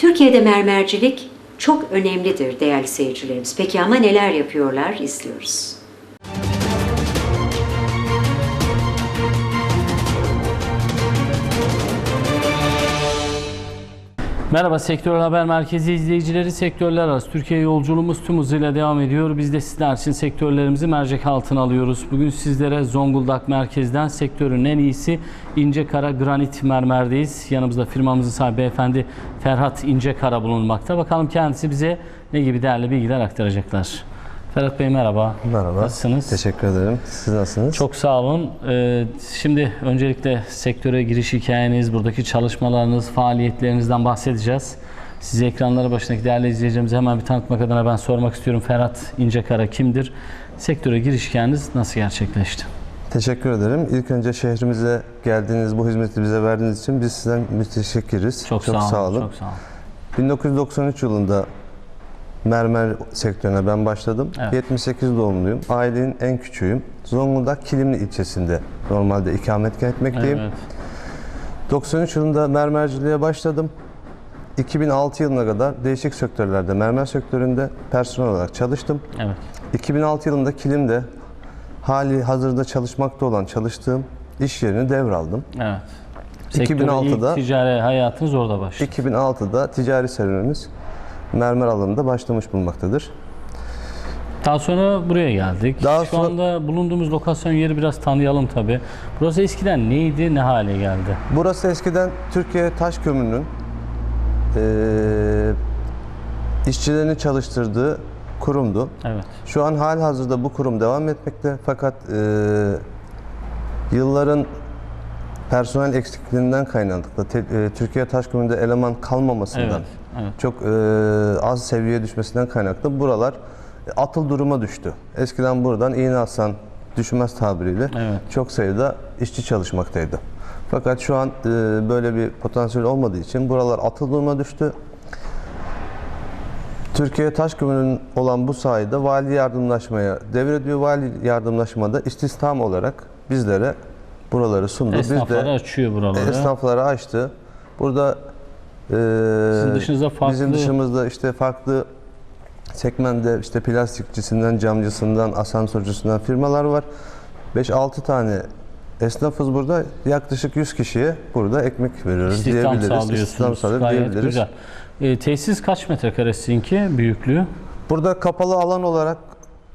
Türkiye'de mermercilik çok önemlidir değerli seyircilerimiz. Peki ama neler yapıyorlar izliyoruz. Merhaba Sektör Haber Merkezi izleyicileri. Sektörler arası Türkiye yolculuğumuz tüm hızıyla devam ediyor. Biz de sizler için sektörlerimizi mercek altına alıyoruz. Bugün sizlere Zonguldak merkezden sektörün en iyisi İncekara Granit Mermer'deyiz. Yanımızda firmamızın sahibi beyefendi Ferhat İncekara bulunmakta. Bakalım kendisi bize ne gibi değerli bilgiler aktaracaklar. Ferhat Bey merhaba. Merhaba. Nasılsınız? Teşekkür ederim. Siz nasılsınız? Çok sağ olun. Ee, şimdi öncelikle sektöre giriş hikayeniz, buradaki çalışmalarınız, faaliyetlerinizden bahsedeceğiz. Sizi ekranları başındaki değerli izleyicilerimize hemen bir tanıtmak adına ben sormak istiyorum. Ferhat İncekara kimdir? Sektöre giriş hikayeniz nasıl gerçekleşti? Teşekkür ederim. İlk önce şehrimize geldiğiniz, bu hizmeti bize verdiğiniz için biz sizden müteşekkiriz. Çok, sağ, olun. Çok sağ olun. 1993 yılında mermer sektörüne ben başladım. Evet. 78 doğumluyum. Ailenin en küçüğüyüm. Zonguldak Kilimli ilçesinde normalde ikametgah etmekteyim. Evet. 93 yılında mermerciliğe başladım. 2006 yılına kadar değişik sektörlerde, mermer sektöründe personel olarak çalıştım. Evet. 2006 yılında Kilim'de hali hazırda çalışmakta olan çalıştığım iş yerini devraldım. Evet. Sektöre 2006'da ilk ticari hayatınız orada başladı. 2006'da ticari serüvenimiz mermer alanında başlamış bulunmaktadır. Daha sonra buraya geldik. Daha Şu sonra- anda bulunduğumuz lokasyon yeri biraz tanıyalım tabii. Burası eskiden neydi, ne hale geldi? Burası eskiden Türkiye Taş Kömürü'nün eee işçilerini çalıştırdığı kurumdu. Evet. Şu an hali hazırda bu kurum devam etmekte fakat eee, yılların personel eksikliğinden kaynaklı te- eee, Türkiye Taş Kömürü'nde eleman kalmamasından Evet. Evet. çok eee, az seviyeye düşmesinden kaynaklı buralar atıl duruma düştü. Eskiden buradan iğne atsan düşmez tabiriyle Evet. çok sayıda işçi çalışmaktaydı. Fakat şu an eee, böyle bir potansiyel olmadığı için buralar atıl duruma düştü. Türkiye Taş Kömürü'nün olan bu sayede vali yardımlaşmaya devrediyor. Vali yardımlaşmada istihdam olarak bizlere buraları sundu. Esnafları Biz de açıyor buraları. esnaflara açtı. Burada Sizin dışınızda farklı- bizim dışımızda işte farklı segmentte işte plastikçisinden, camcısından, asansörcüsünden firmalar var. 5-6 tane esnafız burada. Yaklaşık 100 kişiye burada ekmek veriyoruz İstihdam diyebiliriz. sağlıyorsunuz. İstihdam sağlıyoruz Gayet diyebiliriz. güzel. Ee, tesis kaç metrekare sizinki büyüklüğü? Burada kapalı alan olarak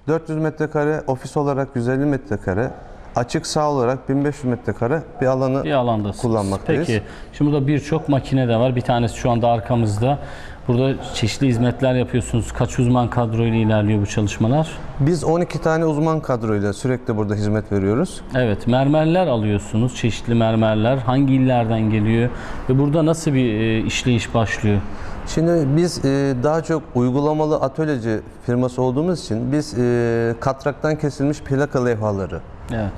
400 metrekare, ofis olarak 150 metrekare, açık sağ olarak 1500 metrekare bir alanı Bir alandasınız. kullanmaktayız. Peki. Şimdi burada birçok makine de var. Bir tanesi şu anda arkamızda. Burada çeşitli hizmetler yapıyorsunuz. Kaç uzman kadroyla ilerliyor bu çalışmalar? Biz 12 tane uzman kadroyla sürekli burada hizmet veriyoruz. Evet, mermerler alıyorsunuz. Çeşitli mermerler. Hangi illerden geliyor? Ve burada nasıl bir e, işleyiş başlıyor? Şimdi biz e, daha çok uygulamalı atölyeci firması olduğumuz için biz e, katraktan kesilmiş plaka levhaları Evet.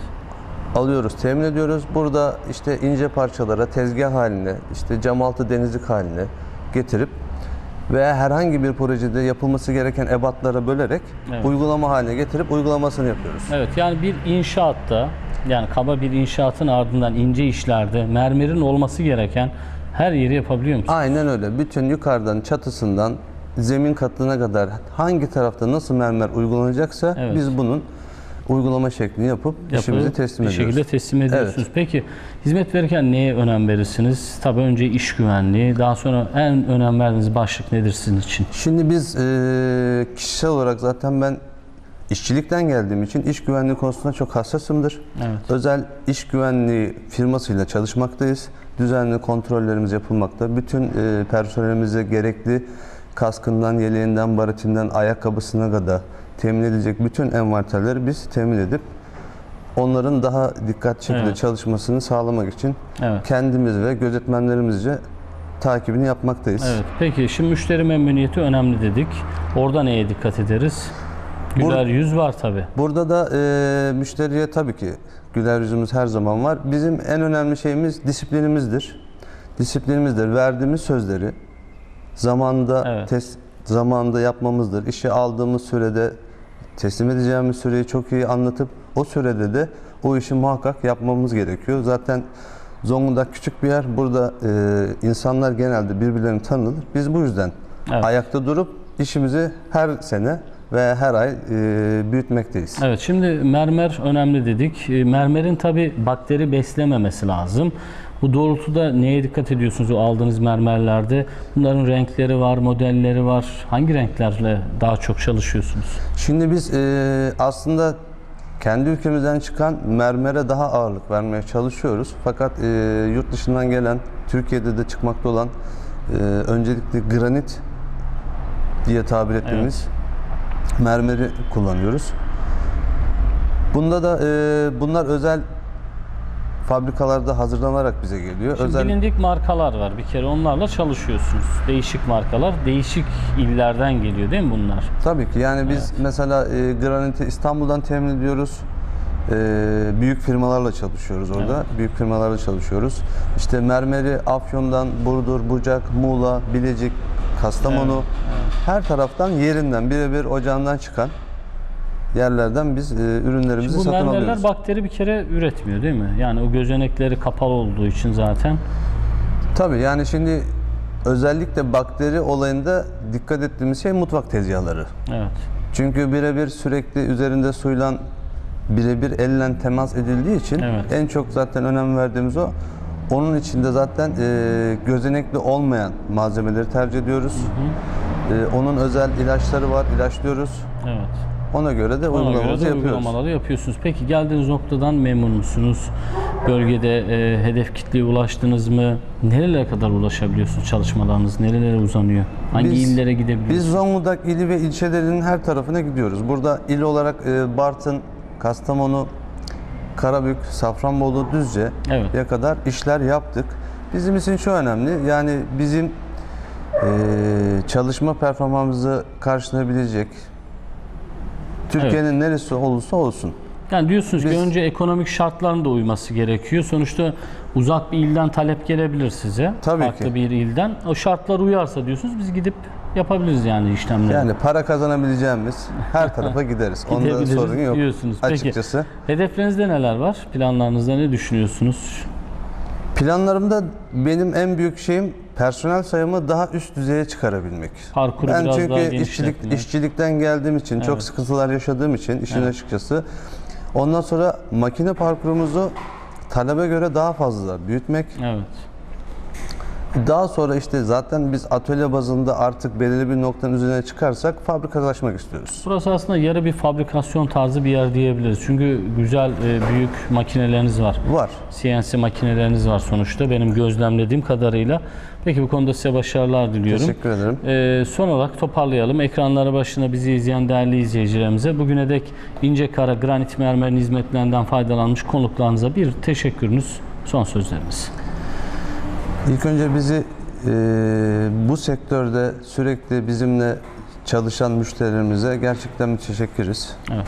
alıyoruz, temin ediyoruz. Burada işte ince parçalara tezgah haline, işte cam altı denizlik haline getirip veya herhangi bir projede yapılması gereken ebatlara bölerek Evet. uygulama haline getirip uygulamasını yapıyoruz. Evet, yani bir inşaatta, yani kaba bir inşaatın ardından ince işlerde mermerin olması gereken her yeri yapabiliyor musunuz? Aynen öyle. Bütün yukarıdan, çatısından, zemin katına kadar hangi tarafta nasıl mermer uygulanacaksa Evet. biz bunun uygulama şeklini yapıp işimizi Yapıp teslim bir ediyoruz. şekilde teslim ediyorsunuz. Peki hizmet verirken neye önem verirsiniz? Tabii önce iş güvenliği, daha sonra en önem verdiğiniz başlık nedir sizin için? Şimdi biz e, kişisel olarak zaten ben işçilikten geldiğim için iş güvenliği konusunda çok hassasımdır. Evet. Özel iş güvenliği firmasıyla çalışmaktayız. Düzenli kontrollerimiz yapılmakta. Bütün e, personelimize gerekli kaskından, yeleğinden, baretinden, ayakkabısına kadar temin edilecek bütün envanterleri biz temin edip onların daha dikkatli şekilde Evet. çalışmasını sağlamak için Evet. kendimiz ve gözetmenlerimizce takibini yapmaktayız. Evet. Peki şimdi müşteri memnuniyeti önemli dedik. Orada neye dikkat ederiz? Güler yüz var tabii. Burada da e, müşteriye tabii ki güler yüzümüz her zaman var. Bizim en önemli şeyimiz disiplinimizdir. Disiplinimizdir. Verdiğimiz sözleri zamanında Evet. tes, zamanında yapmamızdır. İşe aldığımız sürede teslim edeceğimiz süreyi çok iyi anlatıp o sürede de o işi muhakkak yapmamız gerekiyor. Zaten Zonguldak küçük bir yer. Burada e, insanlar genelde birbirlerini tanır. Biz bu yüzden Evet. ayakta durup işimizi her sene ve her ay e, büyütmekteyiz. Evet şimdi mermer önemli dedik. E, Mermerin tabi bakteri beslememesi lazım. Bu doğrultuda neye dikkat ediyorsunuz o aldığınız mermerlerde? Bunların renkleri var, modelleri var. Hangi renklerle daha çok çalışıyorsunuz? Şimdi biz e, aslında kendi ülkemizden çıkan mermere daha ağırlık vermeye çalışıyoruz. Fakat e, yurt dışından gelen, Türkiye'de de çıkmakta olan e, öncelikle granit diye tabir ettiğimiz mermeri kullanıyoruz. Bunda da e, bunlar özel fabrikalarda hazırlanarak bize geliyor. Şimdi özel bilindik markalar var bir kere onlarla çalışıyorsunuz. Değişik markalar, değişik illerden geliyor değil mi bunlar? Tabii ki yani biz mesela e, graniti İstanbul'dan temin ediyoruz. E, büyük firmalarla çalışıyoruz orada. Büyük firmalarla çalışıyoruz. İşte mermeri Afyon'dan, Burdur, Bucak, Muğla, Bilecik, Kastamonu her taraftan yerinden birebir ocağından çıkan yerlerden biz e, ürünlerimizi Şimdi bu satın mermerler alıyoruz. bakteri bir kere üretmiyor değil mi? Yani o gözenekleri kapalı olduğu için zaten. Tabii yani şimdi özellikle bakteri olayında dikkat ettiğimiz şey mutfak tezgahları. Evet. Çünkü birebir sürekli üzerinde suyla birebir elle temas edildiği için Evet. en çok zaten önem verdiğimiz o. Onun içinde zaten e, gözenekli olmayan malzemeleri tercih ediyoruz. E, onun özel ilaçları var, ilaçlıyoruz. Evet. Ona göre de Ona göre uygulamamızı de yapıyoruz. uygulamaları yapıyorsunuz. Peki geldiğiniz noktadan memnun musunuz? Bölgede e, hedef kitleye ulaştınız mı? Nerelere kadar ulaşabiliyorsunuz çalışmalarınız? Nerelere uzanıyor? Hangi Biz- illere gidebiliyorsunuz? Biz Zonguldak ili ve ilçelerinin her tarafına gidiyoruz. Burada il olarak e, Bartın, Kastamonu, Karabük, Safranbolu, Düzce Evet. ya kadar işler yaptık. Bizim için şu önemli. Yani bizim e, çalışma performansımızı karşılayabilecek Türkiye'nin neresi olursa olsun. Yani diyorsunuz ki Biz- önce ekonomik şartların da uyması gerekiyor. Sonuçta uzak bir ilden talep gelebilir size. Tabii farklı ki. bir ilden. O şartlar uyarsa diyorsunuz biz gidip yapabiliriz yani işlemleri. Yani para kazanabileceğimiz her tarafa gideriz. Onda sorun yok. diyorsunuz. Peki. Açıkçası. Hedeflerinizde neler var? Planlarınızda ne düşünüyorsunuz? Planlarımda benim en büyük şeyim personel sayımı daha üst düzeye çıkarabilmek. Parkuru ben biraz çünkü daha işçilik, işçilikten geldiğim için, çok sıkıntılar yaşadığım için işin açıkçası. Ondan sonra makine parkurumuzu talebe göre daha fazla büyütmek. Evet. Daha sonra işte zaten biz atölye bazında artık belirli bir noktanın üzerine çıkarsak fabrikalaşmak istiyoruz. Burası aslında yarı bir fabrikasyon tarzı bir yer diyebiliriz. Çünkü güzel e, büyük makineleriniz var. Var. CNC makineleriniz var sonuçta benim gözlemlediğim kadarıyla. Peki bu konuda size başarılar diliyorum. Teşekkür ederim. Ee, son olarak toparlayalım. Ekranları başına bizi izleyen değerli izleyicilerimize bugüne dek ince kara granit mermerin hizmetlerinden faydalanmış konuklarınıza bir teşekkürünüz, son sözlerimiz. İlk önce bizi e, bu sektörde sürekli bizimle çalışan müşterilerimize gerçekten müteşekkiriz. Evet.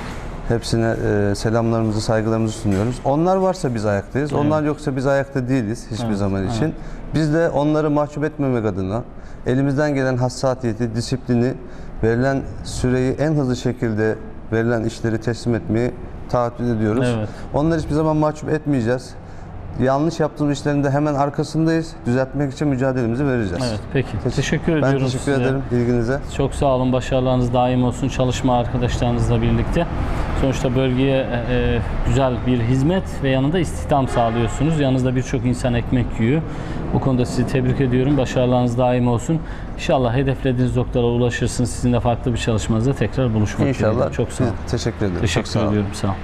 Hepsine e, selamlarımızı, saygılarımızı sunuyoruz. Onlar varsa biz ayaktayız. Onlar yoksa biz ayakta değiliz hiçbir Evet, zaman için. Biz de onları mahcup etmemek adına elimizden gelen hassasiyeti, disiplini, verilen süreyi en hızlı şekilde verilen işleri teslim etmeyi taahhüt ediyoruz. Evet. Onları hiçbir zaman mahcup etmeyeceğiz. Yanlış yaptığımız işlerin de hemen arkasındayız. Düzeltmek için mücadelemizi vereceğiz. Evet, peki. Teşekkür Ben ediyoruz teşekkür size. ederim ilginize. Çok sağ olun. Başarılarınız daim olsun. Çalışma arkadaşlarınızla birlikte. Sonuçta bölgeye e, e, güzel bir hizmet ve yanında istihdam sağlıyorsunuz. Yanınızda birçok insan ekmek yiyor. Bu konuda sizi tebrik ediyorum. Başarılarınız daim olsun. İnşallah hedeflediğiniz noktalara ulaşırsınız. Sizinle farklı bir çalışmanızda tekrar buluşmak İnşallah. dileğiyle. Çok sağ olun. Teşekkür ederim. Çok Teşekkür sağ olun. ediyorum. Sağ olun.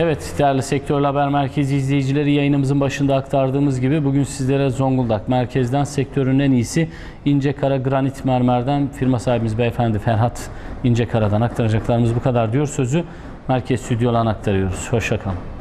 Evet değerli Sektörel Haber Merkezi izleyicileri yayınımızın başında aktardığımız gibi bugün sizlere Zonguldak merkezden sektörün en iyisi İncekara Granit Mermer'den firma sahibimiz beyefendi Ferhat İncekara'dan aktaracaklarımız bu kadar diyor. Sözü merkez stüdyolarına aktarıyoruz. Hoşçakalın.